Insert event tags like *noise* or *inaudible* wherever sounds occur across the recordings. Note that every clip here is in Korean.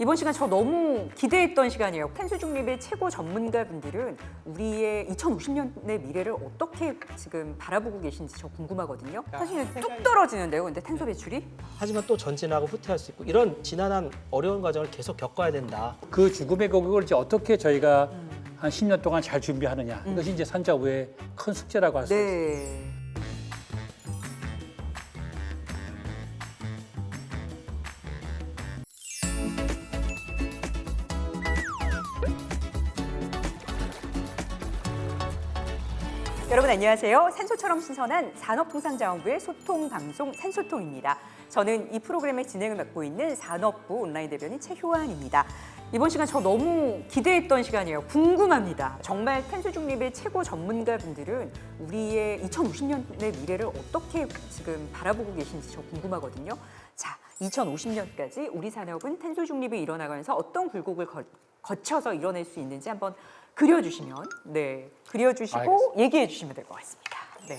이번 시간 저 너무 기대했던 시간이에요. 탄소 중립의 최고 전문가분들은 우리의 2050년의 미래를 어떻게 지금 바라보고 계신지 저 궁금하거든요. 사실 뚝 떨어지는데요. 근데 탄소 배출이 하지만 또 전진하고 후퇴할 수 있고 이런 지난한 어려운 과정을 계속 겪어야 된다. 그 죽음의 고국을 이제 어떻게 저희가 한 10년 동안 잘 준비하느냐 이것이 이제 산자부의 큰 숙제라고 할 수 있습니다. 네. 여러분 안녕하세요. 산소처럼 신선한 산업통상자원부의 소통 방송 산소통입니다. 저는 이 프로그램의 진행을 맡고 있는 산업부 온라인 대변인 최효환입니다. 이번 시간 저 너무 기대했던 시간이에요. 궁금합니다. 정말 탄소 중립의 최고 전문가분들은 우리의 2050년의 미래를 어떻게 지금 바라보고 계신지 저 궁금하거든요. 자, 2050년까지 우리 산업은 탄소 중립이 일어나가면서 어떤 굴곡을 거, 거쳐서 이뤄낼 수 있는지 한번 그려주시면 네 그려주시고 알겠습니다. 얘기해 주시면 될 것 같습니다. 네.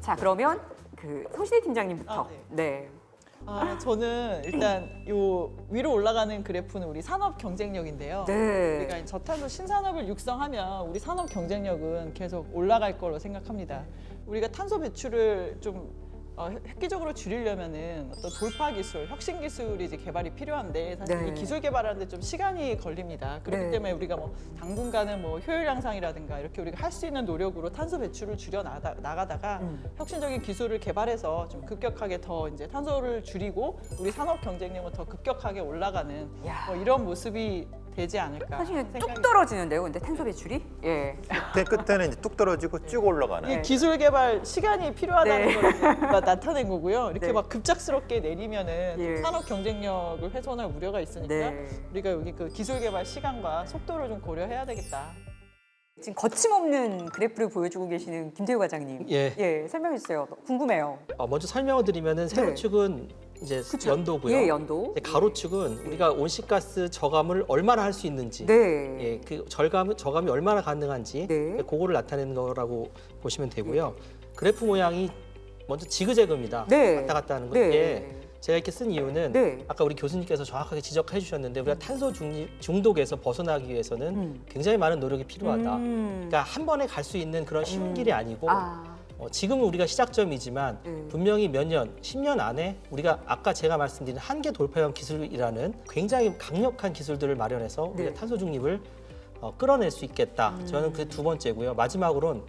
자 그러면 그 소신혜 팀장님부터 아, 네. 아, 저는 일단 요 위로 올라가는 그래프는 우리 산업 경쟁력인데요. 네. 우리가 저탄소 신산업을 육성하면 우리 산업 경쟁력은 계속 올라갈 거로 생각합니다. 우리가 탄소 배출을 좀 어, 획기적으로 줄이려면은 어떤 돌파 기술, 혁신 기술이 이제 개발이 필요한데 사실 네. 이 기술 개발하는데 좀 시간이 걸립니다. 그렇기 네. 때문에 우리가 뭐 당분간은 뭐 효율 향상이라든가 이렇게 우리가 할 수 있는 노력으로 탄소 배출을 줄여 나가, 나가다가 음. 혁신적인 기술을 개발해서 좀 급격하게 더 이제 탄소를 줄이고 우리 산업 경쟁력은 더 급격하게 올라가는 야. 뭐 이런 모습이 되지 않을까 사실 생각이 뚝 떨어지는데요. 근데 탄소 배출이 예. 끝에 끝에는 이제 뚝 떨어지고 쭉 올라가는. 이게 기술 개발 시간이 필요하다는 네. 걸 이제 나타낸 거고요. 이렇게 네. 막 급작스럽게 내리면은 예. 산업 경쟁력을 훼손할 우려가 있으니까 네. 우리가 여기 그 기술 개발 시간과 속도를 좀 고려해야 되겠다. 지금 거침없는 그래프를 보여주고 계시는 김태우 과장님. 예. 예, 설명해 주세요. 궁금해요. 어, 먼저 설명을 드리면은 네. 세로축은 이제 그쵸? 연도고요. 예, 연도. 이제 가로축은 우리가 온실가스 저감을 얼마나 할 수 있는지, 네. 예, 그 절감 저감이 얼마나 가능한지 네. 그거를 나타내는 거라고 보시면 되고요. 그래프 모양이 먼저 지그재그입니다. 네. 왔다 갔다 하는 거. 네. 예. 제가 이렇게 쓴 이유는 네. 아까 우리 교수님께서 정확하게 지적해 주셨는데 우리가 탄소 중립, 중독에서 벗어나기 위해서는 음. 굉장히 많은 노력이 필요하다. 음. 그러니까 한 번에 갈 수 있는 그런 쉬운 길이 아니고 아. 어, 지금은 우리가 시작점이지만 네. 분명히 몇 년, 10년 안에 우리가 아까 제가 말씀드린 한계 돌파형 기술이라는 굉장히 강력한 기술들을 마련해서 네. 우리가 탄소 중립을 어, 끌어낼 수 있겠다. 음. 저는 그 두 번째고요. 마지막으로는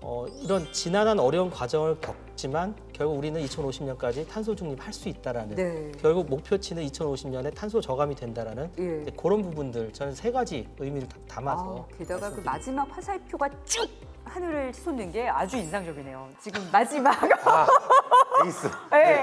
어, 이런 지난한 어려운 과정을 겪 지만 결국 우리는 2050년까지 탄소 중립할 수 있다라는 네. 결국 목표치는 2050년에 탄소 저감이 된다라는 예. 그런 부분들 저는 세 가지 의미를 다- 담아서 아, 게다가 그 말씀드립니다. 마지막 화살표가 쭉 하늘을 솟는 게 아주 인상적이네요. 지금 마지막 에이스. 네.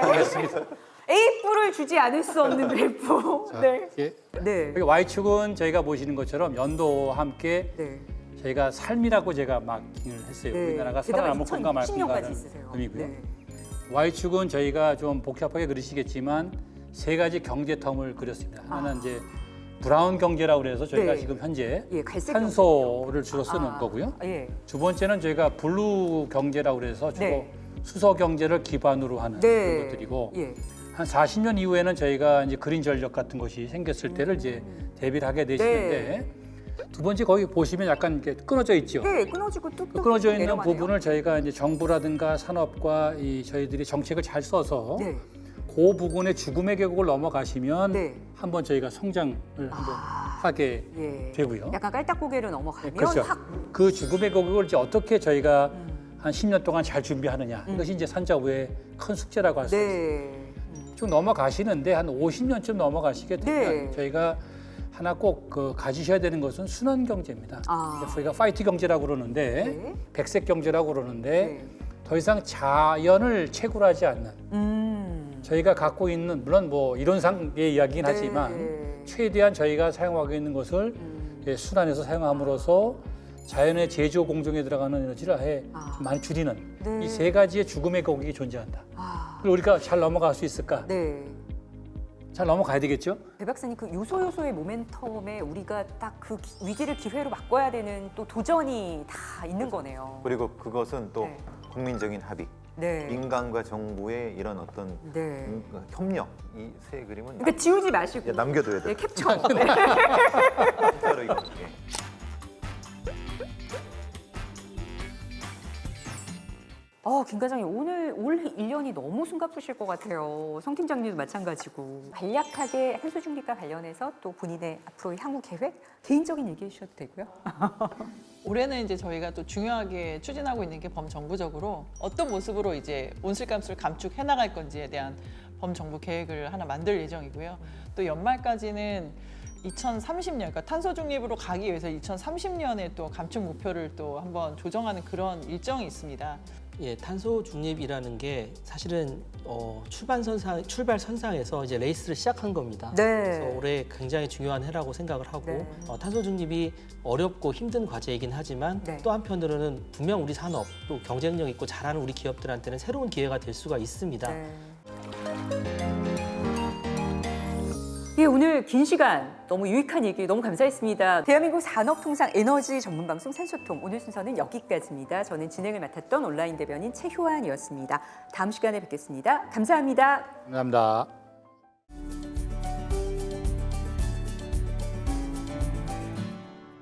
A 뿔을 주지 않을 수 없는 그래프. 네. 예. 네. 여기 Y축은 저희가 보시는 것처럼 연도와 함께 네. 저희가 삶이라고 제가 마킹을 했어요. 네. 우리나라가 살아남을 건가 말 2010년까지 건가라는 있으세요. 의미고요. 네. Y축은 저희가 좀 복잡하게 그리시겠지만 세 가지 경제 텀을 그렸습니다. 하나는 이제 브라운 경제라고 그래서 저희가 아. 네. 지금 현재 예, 탄소를 주로 쓰는 아, 거고요. 예. 두 번째는 저희가 블루 경제라고 그래서 주로 네. 수소 경제를 기반으로 하는 네. 그런 것들이고 예. 한 40년 이후에는 저희가 이제 그린 전력 같은 것이 생겼을 때를 이제 대비를 하게 되시는데 두 번째 거기 보시면 약간 이렇게 끊어져 있죠. 네, 끊어지고 뚝뚝 그 끊어져 있는 내려가네요. 부분을 저희가 이제 정부라든가 산업과 이 저희들이 정책을 잘 써서 네. 그 부분의 죽음의 계곡을 넘어가시면 네. 한번 저희가 성장을 한번 하게 예. 되고요. 약간 깔딱고개를 넘어가면 그렇죠. 확 그 죽음의 계곡을 이제 어떻게 저희가 음. 한 10년 동안 잘 준비하느냐 이것이 이제 산자부의 큰 숙제라고 할 수 있습니다. 네. 쭉 넘어가시는데 한 50년쯤 넘어가시게 되면 네. 저희가 하나 꼭 그 가지셔야 되는 것은 순환 경제입니다. 아. 저희가 파이트 경제라고 그러는데 네. 백색 경제라고 그러는데 네. 더 이상 자연을 채굴 하지 않는 음. 저희가 갖고 있는 물론 뭐 이론상의 이야기긴 네. 하지만 최대한 저희가 사용하고 있는 것을 음. 예, 순환해서 사용함으로써 자연의 제조 공정에 들어가는 에너지를 아예 아. 좀 많이 줄이는 네. 이세 가지의 죽음의 거국이 존재한다. 아. 그걸 우리가 잘 넘어갈 수 있을까? 네. 잘 넘어가야 되겠죠? 배 박사님 그 요소 요소의 모멘텀에 우리가 딱 그 위기를 기회로 바꿔야 되는 또 도전이 다 있는 거네요. 그리고 그것은 또 네. 국민적인 합의, 네. 민간과 정부의 이런 어떤 네. 음, 협력 이 세 그림은 그러니까 지우지 마시고 남- 남겨둬야 네, 돼. 캡처. 네. *laughs* 진짜로 이거. 예. 어, 김 과장님 오늘 올 1년이 너무 숨가쁘실 것 같아요. 성 팀장님도 마찬가지고 간략하게 한소중립과 관련해서 또 본인의 앞으로의 향후 계획 개인적인 얘기해 주셔도 되고요. *laughs* 올해는 이제 저희가 또 중요하게 추진하고 있는 게 범정부적으로 어떤 모습으로 이제 온실가스를 감축해 나갈 건지에 대한 범정부 계획을 하나 만들 예정이고요. 또 연말까지는 2030년, 그러니까 탄소 중립으로 가기 위해서 2030년에 또 감축 목표를 또 한번 조정하는 그런 일정이 있습니다. 예, 탄소 중립이라는 게 사실은 어, 출발 선상 출발 선상에서 이제 레이스를 시작한 겁니다. 네. 그래서 올해 굉장히 중요한 해라고 생각을 하고 네. 어, 탄소 중립이 어렵고 힘든 과제이긴 하지만 네. 또 한편으로는 분명 우리 산업 또 경쟁력 있고 잘하는 우리 기업들한테는 새로운 기회가 될 수가 있습니다. 네. 예, 오늘 긴 시간 너무 유익한 얘기 너무 감사했습니다. 대한민국 산업통상 에너지 전문 방송 산소통 오늘 순서는 여기까지입니다. 저는 진행을 맡았던 온라인 대변인 최효환이었습니다. 다음 시간에 뵙겠습니다. 감사합니다. 감사합니다.